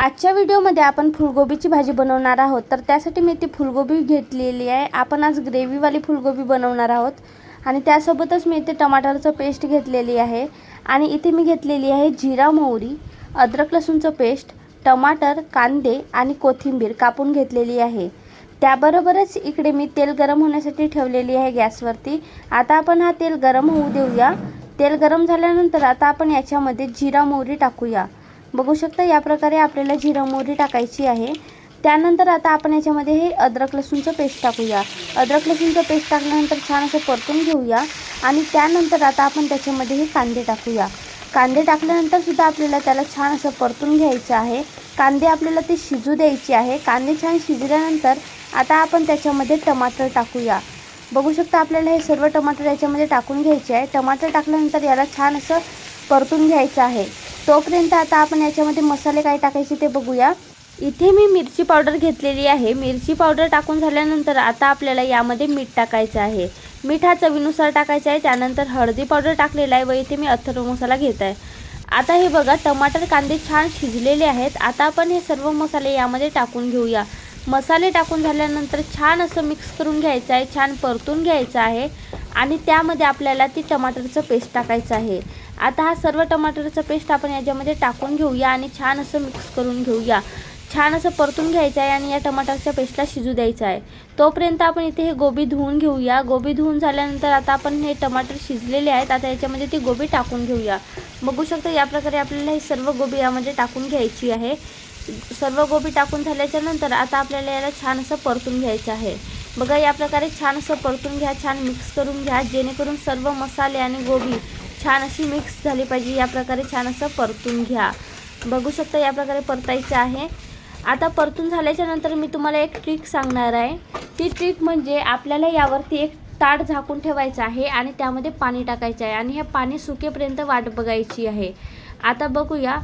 आजच्या व्हिडिओमध्ये आपण फुलगोबीची भाजी बनवणार आहोत. तर त्यासाठी मी ती फुलगोबी घेतलेली आहे. आपण आज ग्रेव्हीवाली फुलगोबी बनवणार आहोत. आणि त्यासोबतच मी इथे टमाटरचं पेस्ट घेतलेली आहे. आणि इथे मी घेतलेली आहे जिरा मोहरी अद्रक लसूणचं पेस्ट टमाटर कांदे आणि कोथिंबीर कापून घेतलेली आहे. त्याबरोबरच इकडे मी तेल गरम होण्यासाठी ठेवलेली आहे गॅसवरती. आता आपण हा तेल गरम होऊ देऊया. तेल गरम झाल्यानंतर आता आपण याच्यामध्ये जिरा मोहरी टाकूया. बघू शकता या प्रकारे आपल्याला जिरं मोहरी टाकायची आहे. त्यानंतर आता आपण याच्यामध्ये हे अद्रक लसूणचं पेस्ट टाकूया. अद्रक लसूणचं पेस्ट टाकल्यानंतर छान असं परतून घेऊया. आणि त्यानंतर आता आपण त्याच्यामध्ये हे कांदे टाकूया. कांदे टाकल्यानंतर सुद्धा आपल्याला त्याला छान असं परतून घ्यायचं आहे. कांदे आपल्याला ते शिजू द्यायचे आहे. कांदे छान शिजल्यानंतर आता आपण त्याच्यामध्ये टमाटर टाकूया. बघू शकता आपल्याला हे सर्व टमाटर याच्यामध्ये टाकून घ्यायचे आहे. टमाटर टाकल्यानंतर याला छान असं परतून घ्यायचं आहे. तोपर्यंत आता आपण याच्यामध्ये मसाले काय टाकायचे ते बघूया. इथे मी मिरची पावडर घेतलेली आहे. मिरची पावडर टाकून झाल्यानंतर आता आपल्याला यामध्ये मीठ टाकायचं आहे. मीठ हा चवीनुसार टाकायचं आहे. त्यानंतर हळदी पावडर टाकलेला आहे व इथे मी अथर्व मसाला घेत आहे आता हे बघा टमाटर कांदे छान शिजलेले आहेत. आता आपण हे सर्व मसाले यामध्ये टाकून घेऊया. मसाले टाकून झाल्यानंतर छान असं मिक्स करून घ्यायचं आहे. छान परतून घ्यायचं आहे. आणि त्यामध्ये आपल्याला ती टमाटरचं पेस्ट टाकायचं आहे. आता हा सर्व टमाटरचा पेस्ट आपण याच्यामध्ये टाकून घेऊया आणि छान असं मिक्स करून घेऊया. छान असं परतून घ्यायचं आहे आणि या टमाटरच्या पेस्टला शिजू द्यायचं आहे. तोपर्यंत आपण इथे हे गोबी धुवून घेऊया. गोबी धुवून झाल्यानंतर आता आपण हे टमाटर शिजलेले आहेत. आता याच्यामध्ये ती गोबी टाकून घेऊया. बघू शकता या प्रकारे आपल्याला ही सर्व गोबी यामध्ये टाकून घ्यायची आहे. सर्व गोबी टाकून झाल्याच्यानंतर आता आपल्याला याला छान असं परतून घ्यायचं आहे. बघा या प्रकारे छान असं परतून घ्या छान मिक्स करून घ्या जेणेकरून सर्व मसाले आणि गोबी छान अशी मिक्स झाली पाहिजे. या प्रकारे छान असं परतून घ्या. बघू शकता या प्रकारे परतायचं आहे. आता परतून झाल्याच्यानंतर मी तुम्हाला एक ट्रिक सांगणार आहे. ती ट्रिक म्हणजे आपल्याला यावरती एक ताट झाकून ठेवायचं आहे आणि त्यामध्ये पाणी टाकायचं आहे आणि हे पाणी सुकेपर्यंत वाट बघायची आहे. आता बघूया.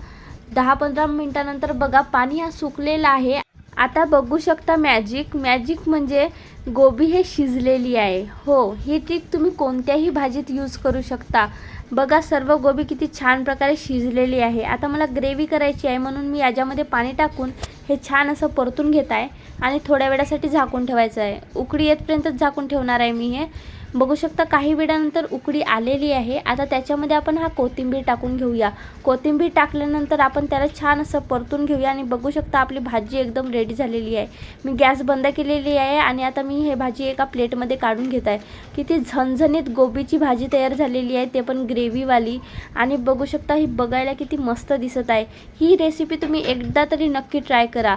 दहा पंधरा मिनटानंतर बघा पाणी हा सुकलेलं आहे. आता बघू शकता मॅजिक मॅजिक म्हणजे गोबी हे शिजलेली आहे. हो ही ट्रिक तुम्ही कोणत्याही भाजीत यूज करू शकता. बघा सर्व गोबी किती छान प्रकारे शिजलेली आहे. आता मला ग्रेव्ही करायची आहे म्हणून मी याच्यामध्ये पाणी टाकून हे छान असं परतून घेत आहे. आणि थोड्या वेळासाठी झाकून ठेवायचं आहे. उकडी येतपर्यंतच झाकून ठेवणार आहे मी हे. बघू शकता काही वेळानंतर उकडी आलेली आहे. आता त्याच्यामध्ये आपण हा कोथिंबीर टाकून घेऊया. कोथिंबीर टाकल्यानंतर आपण त्याला छान असं परतून घेऊया आणि बघू शकता आपली भाजी एकदम रेडी झालेली आहे. मी गॅस बंद केलेली आहे आणि आता मी हे भाजी एका प्लेटमध्ये काढून घेत आहे. किती झणझणीत गोबीची भाजी तयार झालेली आहे ते पण ग्रेव्हीवाली. आणि बघू शकता ही बघायला किती मस्त दिसत आहे. ही रेसिपी तुम्ही एकदा तरी नक्की ट्राय करा.